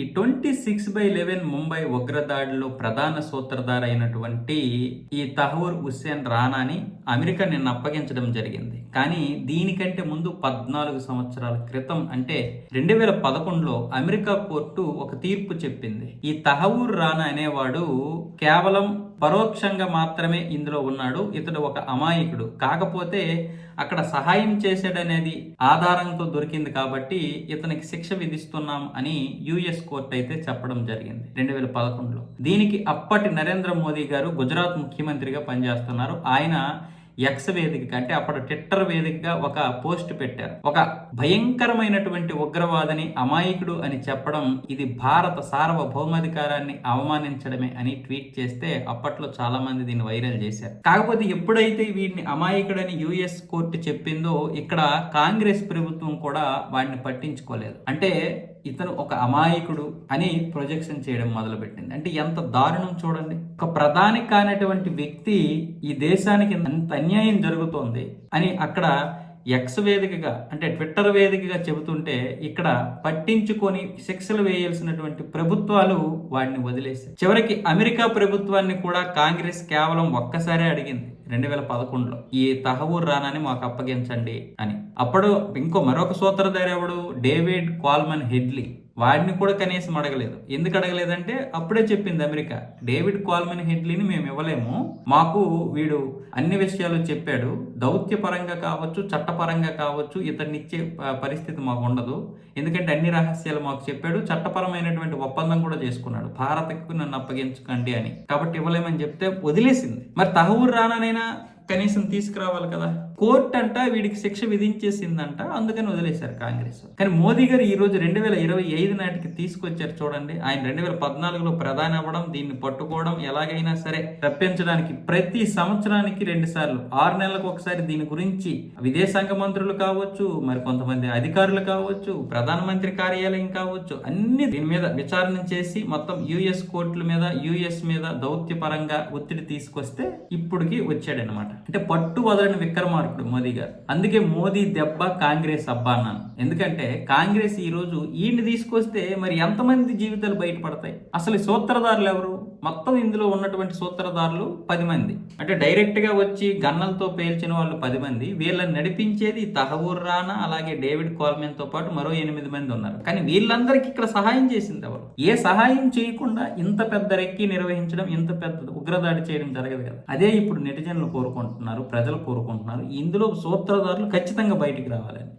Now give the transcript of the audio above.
ఈ twenty six by eleven Mumbai ఉగ్రదాడిలో ప్రధాన సూత్రధార అయినటువంటి ఈ తహవూర్ హుస్సేన్ రాణాని అమెరికా నిన్న అప్పగించడం జరిగింది. కానీ దీనికంటే ముందు పద్నాలుగు సంవత్సరాల క్రితం అంటే రెండు వేల పదకొండులో అమెరికా కోర్టు ఒక తీర్పు చెప్పింది. ఈ తహవూర్ రానా అనేవాడు కేవలం పరోక్షంగా మాత్రమే ఇందులో ఉన్నాడు. ఇతడు ఒక అమాయకుడు. కాకపోతే అక్కడ సహాయం చేశాడనేది ఆధారంతో దొరికింది కాబట్టి ఇతనికి శిక్ష విధిస్తున్నాం అని యుఎస్ కోర్టు అయితే చెప్పడం జరిగింది రెండు వేల పదకొండులో. దీనికి అప్పటి నరేంద్ర మోదీ గారు గుజరాత్ ముఖ్యమంత్రిగా పనిచేస్తున్నారు. ఆయన ఎక్స్ వేదిక అంటే అప్పుడు ట్విట్టర్ వేదికగా ఒక పోస్ట్ పెట్టారు. ఒక భయంకరమైనటువంటి ఉగ్రవాదని అమాయకుడు అని చెప్పడం ఇది భారత సార్వభౌమాధికారాన్ని అవమానించడమే అని ట్వీట్ చేస్తే అప్పట్లో చాలా మంది దీన్ని వైరల్ చేశారు. కాకపోతే ఎప్పుడైతే వీడిని అమాయకుడని యుఎస్ కోర్టు చెప్పిందో ఇక్కడ కాంగ్రెస్ ప్రభుత్వం కూడా వాడిని పట్టించుకోలేదు. అంటే ఇతను ఒక అమాయకుడు అని ప్రొజెక్షన్ చేయడం మొదలుపెట్టింది. అంటే ఎంత దారుణం చూడండి. ఒక ప్రధాని కానటువంటి వ్యక్తి ఈ దేశానికి ఎంత అన్యాయం జరుగుతోంది అని అక్కడ ఎక్స్ వేదికగా అంటే ట్విట్టర్ వేదికగా చెబుతుంటే ఇక్కడ పట్టించుకొని శిక్షలు వేయాల్సినటువంటి ప్రభుత్వాలు వాడిని వదిలేశాయి. చివరికి అమెరికా ప్రభుత్వాన్ని కూడా కాంగ్రెస్ కేవలం ఒక్కసారే అడిగింది. రెండు వేల పదకొండులో ఈ తహవూర్ రానాని మాకు అప్పగించండి అని. అప్పుడు ఇంకో మరొక సూత్రధారి ఎవడు? David Coleman Headley. వాడిని కూడా కనీసం అడగలేదు. ఎందుకు అడగలేదంటే అప్పుడే చెప్పింది అమెరికా. డేవిడ్ కాల్మన్ హెడ్లీని మేము ఇవ్వలేము. మాకు వీడు అన్ని విషయాలు చెప్పాడు. దౌత్యపరంగా కావచ్చు చట్టపరంగా కావచ్చు ఇతన్ని ఇచ్చే పరిస్థితి మాకు ఉండదు. ఎందుకంటే అన్ని రహస్యాలు మాకు చెప్పాడు. చట్టపరమైనటువంటి ఒప్పందం కూడా చేసుకున్నాడు. భారత్కు నన్ను అప్పగించకండి అని. కాబట్టి ఇవ్వలేమని చెప్తే వదిలేసింది. మరి తహవూర్ రానానైనా కనీసం తీసుకురావాలి కదా. కోర్టు అంట వీడికి శిక్ష విధించేసిందంట అందుకని వదిలేశారు కాంగ్రెస్. కానీ మోదీ గారు ఈ రోజు రెండు వేల ఇరవై ఐదు నాటికి తీసుకొచ్చారు చూడండి. ఆయన రెండు వేల పద్నాలుగులో ప్రధాని అవ్వడం దీన్ని పట్టుకోవడం ఎలాగైనా సరే తప్పించడానికి ప్రతి సంవత్సరానికి రెండు సార్లు ఆరు నెలలకు ఒకసారి దీని గురించి విదేశాంగ మంత్రులు కావచ్చు మరి కొంతమంది అధికారులు కావచ్చు ప్రధానమంత్రి కార్యాలయం కావచ్చు అన్ని దీని మీద విచారణ చేసి మొత్తం యుఎస్ కోర్టుల మీద యుఎస్ మీద దౌత్యపరంగా ఒత్తిడి తీసుకొస్తే ఇప్పటికి వచ్చాడనమాట అంటే పట్టు వదలని విక్రమార్కుడు మోదీ గారు. అందుకే మోదీ దెబ్బ కాంగ్రెస్ అబ్బా అన్నాను. ఎందుకంటే కాంగ్రెస్ ఈ రోజు ఈయన్ని తీసుకొస్తే మరి ఎంతమంది జీవితాలు బయటపడతాయి? అసలు సూత్రధారులు ఎవరు? మొత్తం ఇందులో ఉన్నటువంటి సూత్రధారులు పది మంది. అంటే డైరెక్ట్గా వచ్చి గన్నలతో పేల్చిన వాళ్ళు పది మంది. వీళ్ళని నడిపించేది తహవూర్ రానా అలాగే డేవిడ్ కోల్మెన్తో పాటు మరో ఎనిమిది మంది ఉన్నారు. కానీ వీళ్ళందరికీ ఇక్కడ సహాయం చేసింది ఎవరు? ఏ సహాయం చేయకుండా ఇంత పెద్ద రెక్కి నిర్వహించడం ఇంత పెద్ద ఉగ్రదాడి చేయడం జరగదు కదా. అదే ఇప్పుడు నెటిజన్లు కోరుకుంటున్నారు ప్రజలు కోరుకుంటున్నారు. ఇందులో సూత్రధారులు ఖచ్చితంగా బయటికి రావాలని.